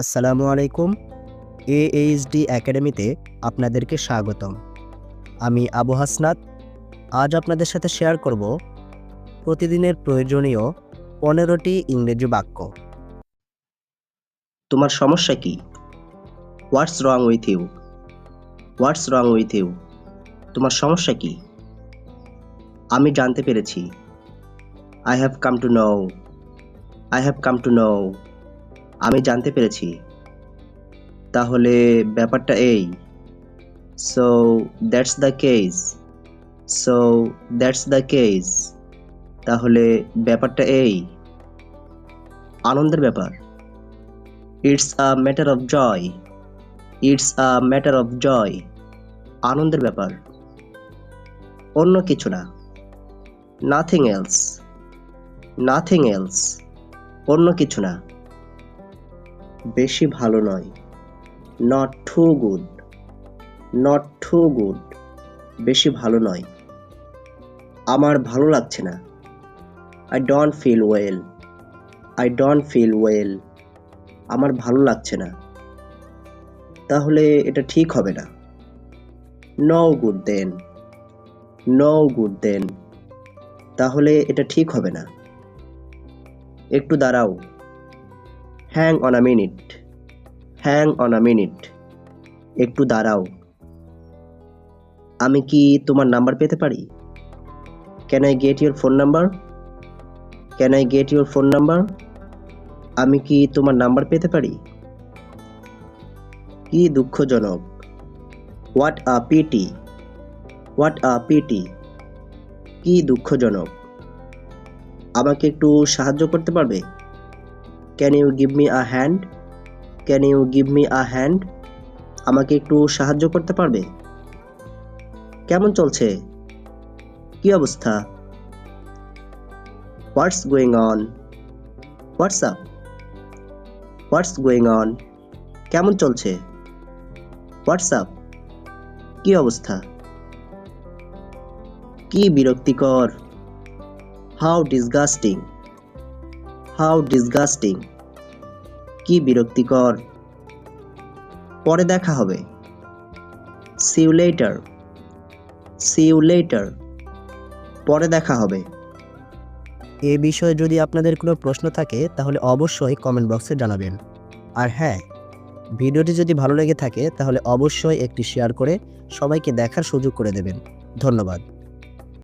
আসসালামু আলাইকুম, এএইচডি একাডেমিতে আপনাদেরকে স্বাগতম। আমি আবু হাসনাত, আজ আপনাদের সাথে শেয়ার করব প্রতিদিনের প্রয়োজনীয় পনেরোটি ইংরেজি বাক্য। তোমার সমস্যা কি? What's wrong with you what's wrong with you তোমার সমস্যা কি? আমি জানতে পেরেছি। I have come to know I have come to know আমি জানতে পেরেছি। তাহলে ব্যাপারটা এই। So that's the case so that's the case তাহলে ব্যাপারটা এই। আনন্দের ব্যাপার। It's a matter of joy it's a matter of joy আনন্দের ব্যাপার। অন্য কিছু না। নাথিং এলস নাথিং এলস অন্য কিছু না। বেশি ভালো নয়। Not too good not too good বেশি ভালো নয়। আমার ভালো লাগছে না। I don't feel well I don't feel well আমার ভালো লাগছে না। তাহলে এটা ঠিক হবে না। No good then no good then তাহলে এটা ঠিক হবে না। একটু দাঁড়াও। Hang on a minute hang on a minute একটু দাঁড়াও। আমি কি তোমার নাম্বার পেতে পারি? Can I get your phone number can I get your phone number আমি কি তোমার নাম্বার পেতে পারি? কি দুঃখজনক। What a pity what a pity কি দুঃখজনক। আমাকে একটু সাহায্য করতে পারবে? Can you give me a hand can you give me a hand আমাকে একটু সাহায্য করতে পারবে? কেমন চলছে? কি অবস্থা? What's going on WhatsApp what's going on কেমন চলছে? হোয়াটসঅ্যাপ কি অবস্থা? কি বিরক্তিকর? হাউ ডিসগাস্টিং হাউ ডিসগাস্টিং কি বিরক্তিকর। পরে দেখা হবে। সিউ লেটার সিউ লেটার পরে দেখা হবে। এ বিষয়ে যদি আপনাদের কোনো প্রশ্ন থাকে, তাহলে অবশ্যই কমেন্ট বক্সে জানাবেন। আর হ্যাঁ ভিডিওটি যদি ভালো লেগে থাকে, তাহলে অবশ্যই একটি শেয়ার করে সবাইকে দেখার সুযোগ করে দেবেন। ধন্যবাদ।